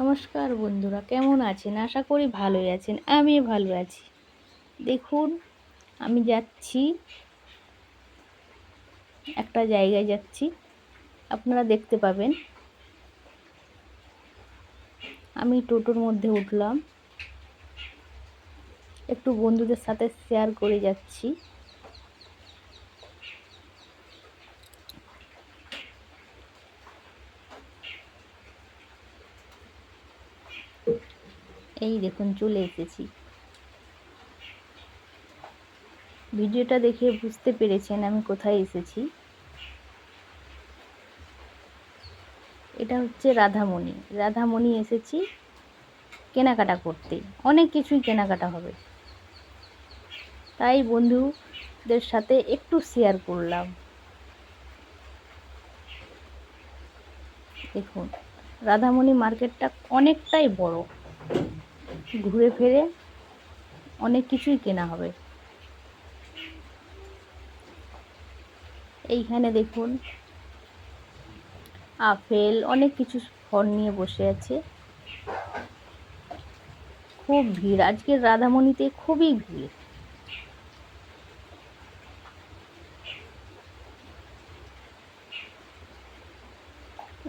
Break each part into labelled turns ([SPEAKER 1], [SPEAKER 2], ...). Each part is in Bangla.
[SPEAKER 1] নমস্কার বন্ধুরা, কেমন আছেন? আশা করি ভালোই আছেন আমি ভালো আছি। দেখুন, আমি যাচ্ছি, একটা জায়গায় যাচ্ছি, আপনারা দেখতে পাবেন। আমি টোটোর মধ্যে উঠলাম, একটু বন্ধুদের সাথে শেয়ার করে যাচ্ছি। এই দেখুন, চলে এসেছি। ভিডিওটা দেখে বুঝতে পেরেছেন আমি কোথায় এসেছি। এটা হচ্ছে রাধামণি। রাধামণি এসেছি কেনাকাটা করতে। অনেক কিছুই কেনাকাটা হবে। তাই বন্ধুদের সাথে একটু শেয়ার করলাম। দেখুন, রাধামণি মার্কেটটা অনেকটাই বড়। ঘুরে ফিরে অনেক কিছুই কেনা হবে। এইখানে দেখুন, আপেল, অনেক কিছু ফল নিয়ে বসে আছে। খুব ভিড়। আজকের রাধামণিতে খুবই ভিড়।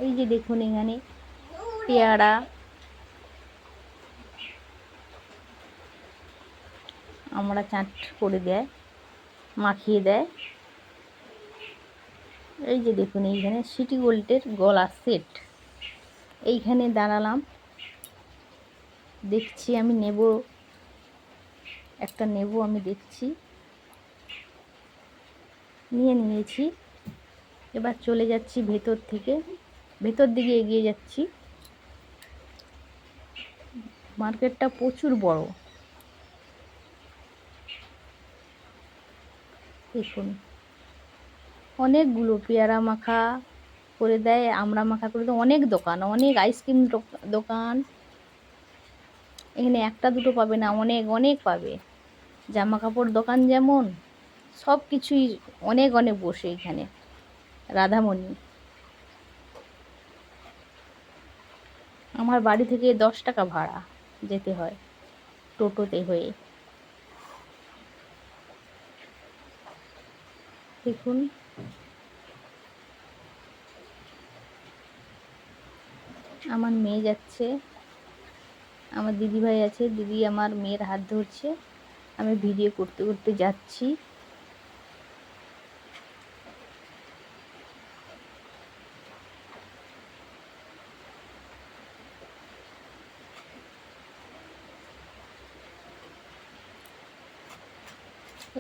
[SPEAKER 1] এই যে দেখুন এখানে, পেয়ারা আমরা চাট করে দেয়, মাখিয়ে দেয়। এই যে দেখুন, এইখানে সিটি গোল্ডের গলা সেট। এইখানে দাঁড়ালাম। দেখছি আমি নেব, একটা নেব আমি দেখছি। নিয়ে নিয়েছি। এবার চলে যাচ্ছি ভেতর থেকে। ভেতর দিকে এগিয়ে যাচ্ছি। মার্কেটটা প্রচুর বড়। দেখুন অনেকগুলো পেয়ারা মাখা করে দেয় আমড়া মাখা করে দেয় অনেক দোকান, অনেক আইসক্রিম দোকান। এখানে একটা দুটো পাবে না, অনেক অনেক পাবে। জামা কাপড় দোকান যেমন সব কিছুই অনেক অনেক বসে এখানে, রাধামণি। আমার বাড়ি থেকে দশ টাকা ভাড়া যেতে হয় টোটোতে হয়ে। দেখুন। আমার মেয়ে যাচ্ছে। আমার দিদিভাই আছে। দিদি আমার মেয়ের হাত ধরছে। আমি ভিডিও করতে করতে যাচ্ছি।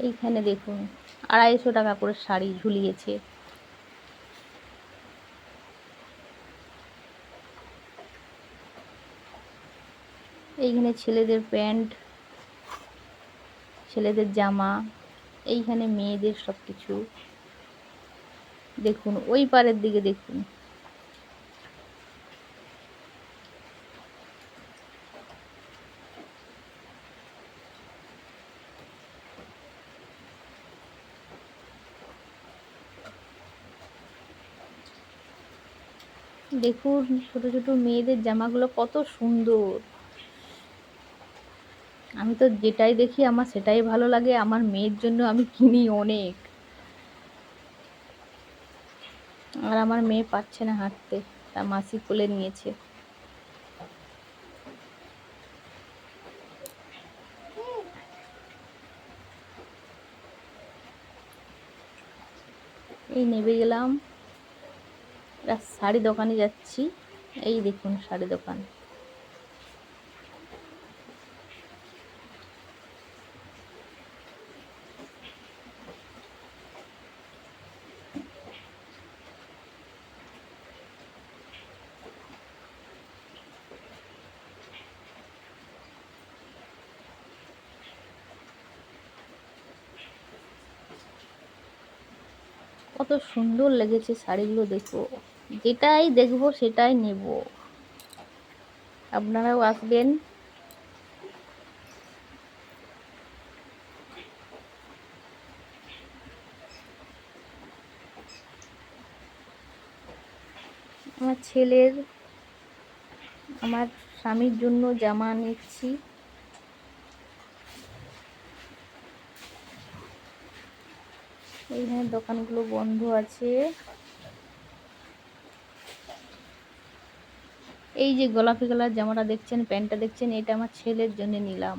[SPEAKER 1] এইখানে দেখুন। আড়াইশো টাকা করে শাড়ি ঝুলিয়েছে। এইখানে ছেলেদের প্যান্ট, ছেলেদের জামা, এইখানে মেয়েদের সব কিছু দেখুন, ওই পারের দিকে দেখুন। দেখুন ছোট ছোট মেয়েদের জামাগুলো কত সুন্দর। আমি তো যেটাই দেখি আমার সেটাই ভালো লাগে, আমার মেয়ের জন্য আমি কিনি অনেক। আর আমার মেয়ে পাচ্ছে না হাঁটতে, তা মাসি কোলে নিয়েছে। এই নেবে গেলাম। শাড়ি দোকানে যাচ্ছি। এই দেখুন শাড়ি দোকান। কত সুন্দর লেগেছে শাড়িগুলো দেখো। যেটাই দেখব, সেটাই নেব। আপনারাও আসবেন। আমার ছেলের, আমার স্বামীর জন্য জামা নিচ্ছি। এইখানে দোকানগুলো বন্ধ আছে। এই যে গোলাপি কালার জামাটা দেখছেন প্যান্টটা দেখছেন এটা আমার ছেলের জন্য নিলাম।